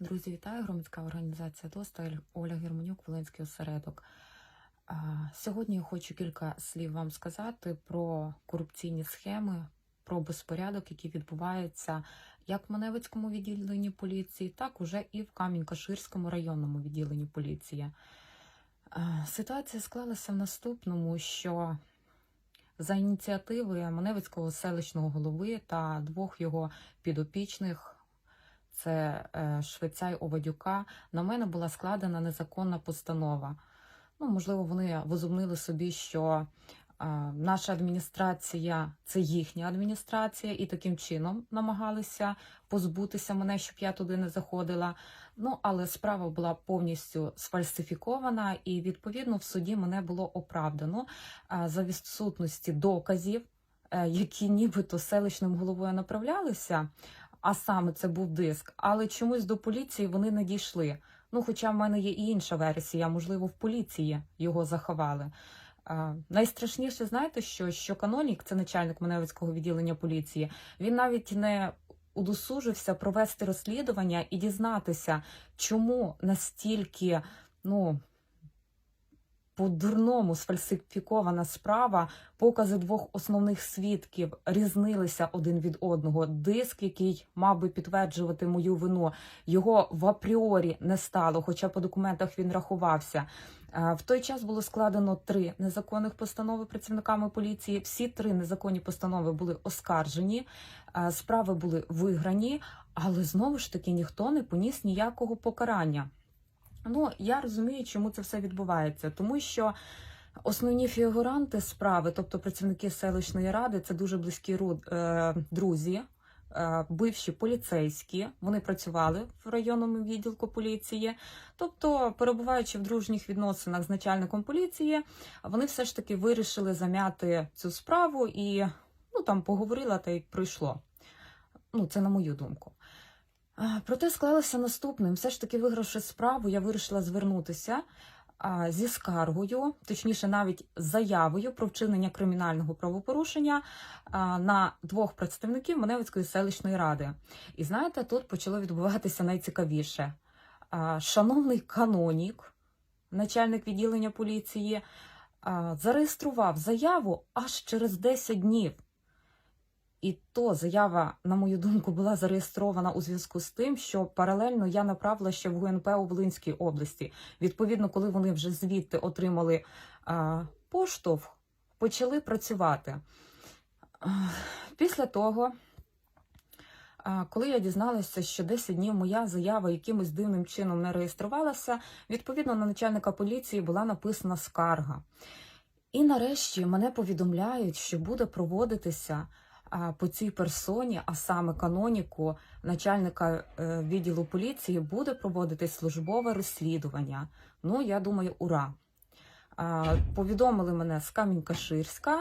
Друзі, вітаю! Громадська організація «Досталь», Оля Германюк, Волинський осередок. Сьогодні я хочу кілька слів вам сказати про корупційні схеми, про безпорядок, який відбувається як в Маневицькому відділенні поліції, так уже і в Камінь-Каширському районному відділенні поліції. Ситуація склалася в наступному, що за ініціативи Маневицького селищного голови та двох його підопічних це е, Швеця й Овадюка, на мене була складена незаконна постанова. Ну, можливо, вони возумнили собі, що е, наша адміністрація це їхня адміністрація, і таким чином намагалися позбутися мене, щоб я туди не заходила. Ну, але справа була повністю сфальсифікована, і відповідно в суді мене було оправдано е, за відсутності доказів, які нібито селищним головою направлялися а саме це був диск, але чомусь до поліції вони не дійшли. Ну, хоча в мене є і інша версія, можливо, в поліції його заховали. А, найстрашніше, знаєте, що, що Канонік, це начальник Маневицького відділення поліції, він навіть не удосужився провести розслідування і дізнатися, чому настільки, ну. По-дурному сфальсифікована справа, покази двох основних свідків різнилися один від одного. Диск, який мав би підтверджувати мою вину, його в апріорі не стало, хоча по документах він рахувався. Е, В той час було складено три незаконних постанови працівниками поліції. Всі три незаконні постанови були оскаржені, е, справи були виграні, але знову ж таки ніхто не поніс ніякого покарання. Ну, я розумію, чому це все відбувається, тому що основні фігуранти справи, тобто працівники селищної ради, це дуже близькі е, друзі, е, бивші поліцейські. Вони працювали в районному відділку поліції. Тобто, перебуваючи в дружніх відносинах з начальником поліції, вони все ж таки вирішили зам'яти цю справу і ну там поговорила та й пройшло. Ну, це на мою думку. Проте склалося наступним. Все ж таки, вигравши справу, я вирішила звернутися зі скаргою, точніше, навіть заявою про вчинення кримінального правопорушення на двох представників Маневицької селищної ради. І знаєте, тут почало відбуватися найцікавіше. Шановний канонік, начальник відділення поліції, зареєстрував заяву аж через 10 днів. І то заява, на мою думку, була зареєстрована у зв'язку з тим, що паралельно я направила ще в ГУНП у Волинській області. Відповідно, коли вони вже звідти отримали а, поштовх, почали працювати. Після того, коли я дізналася, що 10 днів моя заява якимось дивним чином не реєструвалася, відповідно на начальника поліції була написана скарга. І нарешті мене повідомляють, що буде проводитися по цій персоні, а саме каноніку начальника е, відділу поліції, буде проводитись службове розслідування. Ну, я думаю, ура! Повідомили мене з Камінь-Каширська.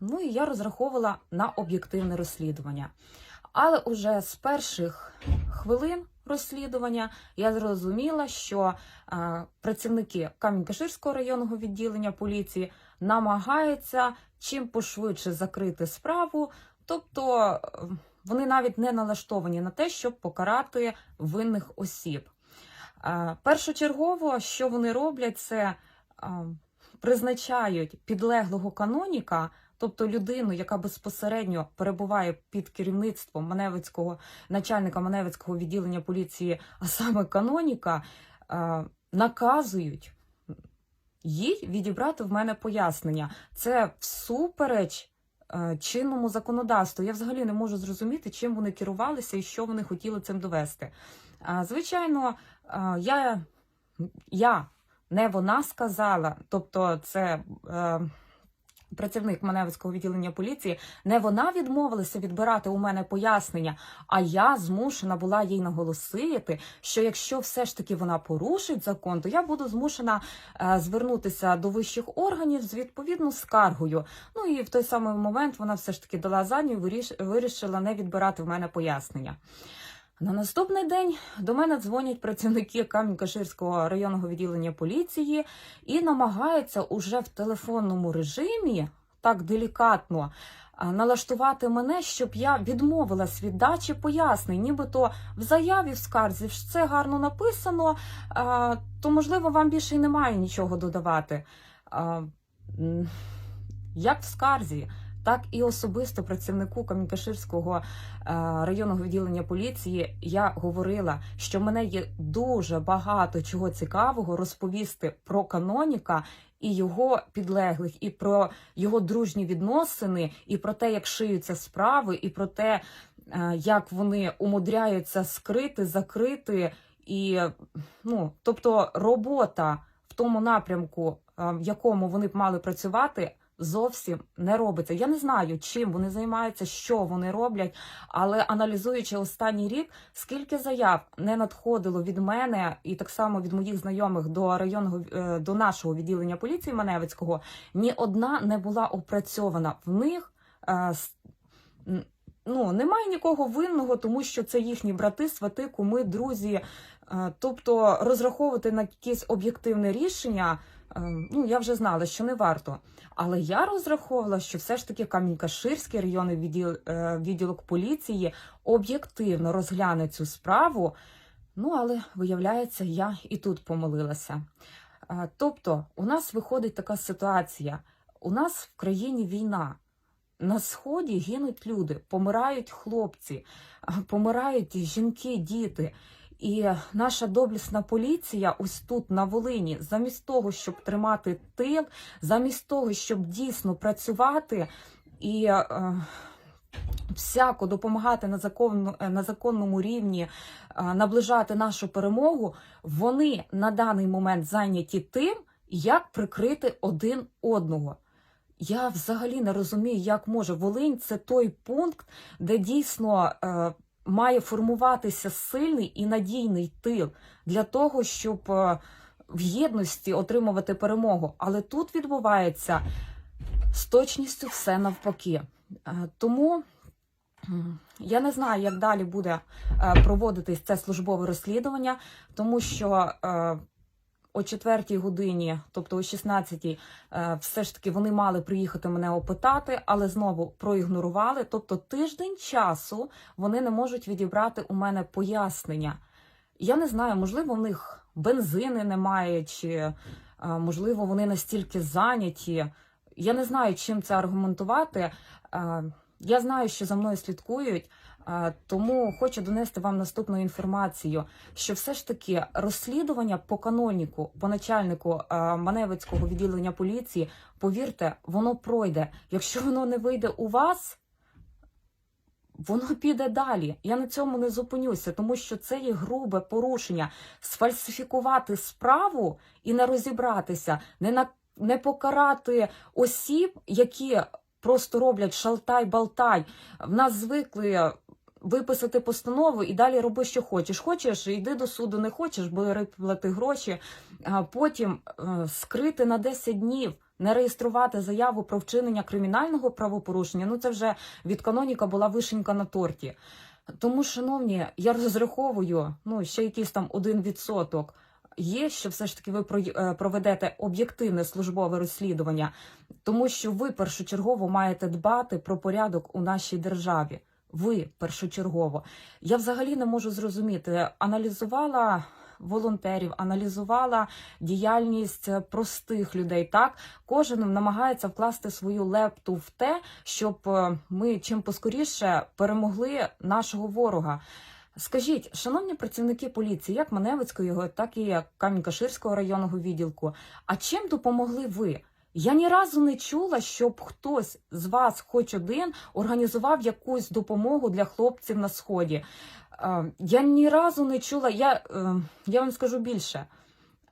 Ну і я розраховувала на об'єктивне розслідування. Але уже з перших хвилин розслідування я зрозуміла, що е, працівники Камінь-Каширського районного відділення поліції намагаються чим пошвидше закрити справу, тобто е, вони навіть не налаштовані на те, щоб покарати винних осіб. Е, Першочергово, що вони роблять, це е, призначають підлеглого каноніка, тобто людину, яка безпосередньо перебуває під керівництвом Маневицького начальника Маневицького відділення поліції, а саме каноніка, е, наказують їй відібрати в мене пояснення. Це всупереч е, чинному законодавству. Я взагалі не можу зрозуміти, чим вони керувалися і що вони хотіли цим довести. Звичайно, е, я, я не вона сказала, тобто це. Працівник Маневицького відділення поліції не вона відмовилася відбирати у мене пояснення, а я змушена була їй наголосити, що якщо все ж таки вона порушить закон, то я буду змушена е, звернутися до вищих органів з відповідною скаргою. Ну і в той самий момент вона все ж таки дала задню і виріш- вирішила не відбирати в мене пояснення. На наступний день до мене дзвонять працівники Камінь-Каширського районного відділення поліції і намагаються уже в телефонному режимі так делікатно налаштувати мене, щоб я відмовилась від дачі пояснень, нібито в заяві в скарзі це гарно написано, то можливо вам більше й немає нічого додавати. Як в скарзі, так і особисто працівнику Камінькаширського е, районного відділення поліції я говорила, що мене є дуже багато чого цікавого розповісти про каноніка і його підлеглих, і про його дружні відносини, і про те, як шиються справи, і про те, е, як вони умудряються скрити, закрити, і ну, тобто робота в тому напрямку, е, в якому вони б мали працювати. Зовсім не робиться. Я не знаю, чим вони займаються, що вони роблять, але аналізуючи останній рік, скільки заяв не надходило від мене і так само від моїх знайомих до районного е, до нашого відділення поліції Маневицького, ні одна не була опрацьована. В них е, ну, немає нікого винного, тому що це їхні брати, свати, куми, друзі. Е, Тобто розраховувати на якесь об'єктивне рішення, ну я вже знала, що не варто. Але я розраховувала, що все ж таки Камінь-Каширський районний відділ, е, відділок поліції об'єктивно розгляне цю справу. Ну, але виявляється, я і тут помилилася. Е, Тобто, у нас виходить така ситуація: у нас в країні війна. На сході гинуть люди, помирають хлопці, помирають жінки, діти. І наша доблісна поліція, ось тут на Волині, замість того, щоб тримати тил, замість того, щоб дійсно працювати і е, всяко допомагати на законну, е, на законному рівні, е, наближати нашу перемогу, вони на даний момент зайняті тим, як прикрити один одного. Я взагалі не розумію, як може Волинь це той пункт, де дійсно е, має формуватися сильний і надійний тил для того, щоб е, в єдності отримувати перемогу. Але тут відбувається з точністю все навпаки. Е, тому я не знаю, як далі буде е, проводитись це службове розслідування, тому що. О 4 годині, тобто о 16-й, е, все ж таки вони мали приїхати мене опитати, але знову проігнорували. Тобто тиждень часу вони не можуть відібрати у мене пояснення. Я не знаю, можливо, в них бензини немає, чи е, можливо вони настільки зайняті. Я не знаю, чим це аргументувати. Е, Я знаю, що за мною слідкують, тому хочу донести вам наступну інформацію, що все ж таки розслідування по каноніку, по начальнику Маневицького відділення поліції, повірте, воно пройде. Якщо воно не вийде у вас, воно піде далі. Я на цьому не зупинюся, тому що це є грубе порушення. Сфальсифікувати справу і не розібратися, не на не покарати осіб, які просто роблять шалтай-балтай. В нас звикли виписати постанову і далі роби, що хочеш. Хочеш, йди до суду, не хочеш, бери плати гроші. А потім е, скрити на 10 днів, не реєструвати заяву про вчинення кримінального правопорушення. Ну це вже від каноніка була вишенька на торті. Тому, шановні, я розраховую, ну ще якийсь там один відсоток. Є, що все ж таки ви е, проведете об'єктивне службове розслідування, тому що ви першочергово маєте дбати про порядок у нашій державі. Ви першочергово. Я взагалі не можу зрозуміти. Аналізувала волонтерів, аналізувала діяльність простих людей. Так кожен намагається вкласти свою лепту в те, щоб е, ми чим поскоріше перемогли нашого ворога. Скажіть, шановні працівники поліції, як Маневицького, так і Камінь-Каширського районного відділку, а чим допомогли ви? Я ні разу не чула, щоб хтось з вас, хоч один, організував якусь допомогу для хлопців на сході. Е, Я ні разу не чула. Я, е, я вам скажу більше.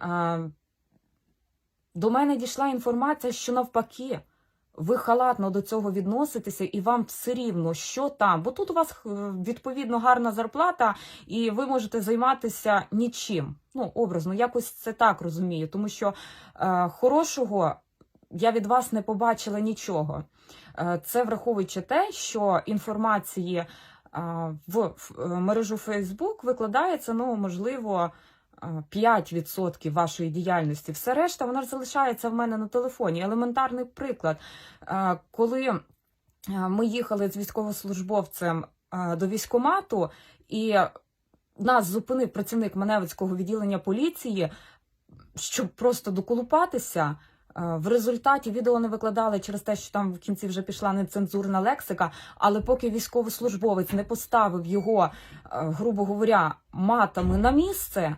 Е, До мене дійшла інформація, що навпаки. Ви халатно до цього відноситеся, і вам все рівно, що там. Бо тут у вас відповідно гарна зарплата, і ви можете займатися нічим. Ну, образно, якось це так розумію, тому що хорошого я від вас не побачила нічого. Е, Це враховуючи те, що інформації е, в е, мережу Facebook викладається, ну, можливо, е, 5% вашої діяльності. Все решта, вона залишається в мене на телефоні. Елементарний приклад. Коли Ми їхали з військовослужбовцем до військкомату, і нас зупинив працівник Маневицького відділення поліції, щоб просто доколупатися. Е, В результаті відео не викладали через те, що там в кінці вже пішла нецензурна лексика. Але поки військовослужбовець не поставив його, е, грубо говоря, матами на місце,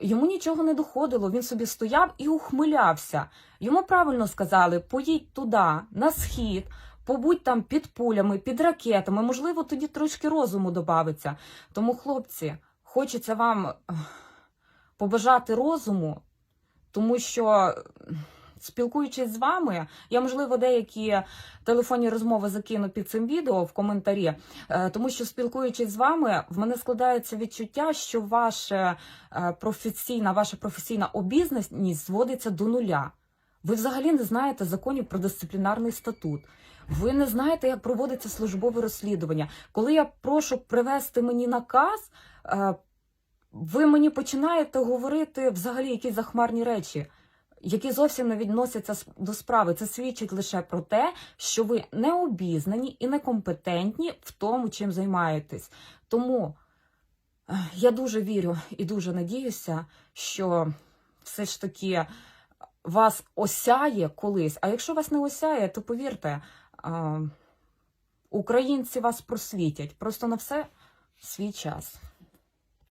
йому нічого не доходило. Він собі стояв і ухмилявся. Йому правильно сказали: поїдь туди, на схід, побудь там під пулями, під ракетами. Можливо, тоді трошки розуму добавиться. Тому, хлопці, хочеться вам побажати розуму, тому що. Спілкуючись з вами, я можливо деякі телефонні розмови закину під цим відео в коментарі, е, тому що спілкуючись з вами, в мене складається відчуття, що ваша е, професійна, ваша професійна обізнаність зводиться до нуля. Ви взагалі не знаєте законів про дисциплінарний статут. Ви не знаєте, як проводиться службове розслідування. Коли я прошу привести мені наказ, е, ви мені починаєте говорити взагалі якісь захмарні речі, які зовсім не відносяться до справи. Це свідчить лише про те, що ви не обізнані і некомпетентні в тому, чим займаєтесь. Тому е, я дуже вірю і дуже надіюся, що все ж таки вас осяє колись. А якщо вас не осяє, то повірте, українці вас просвітять. Просто на все свій час.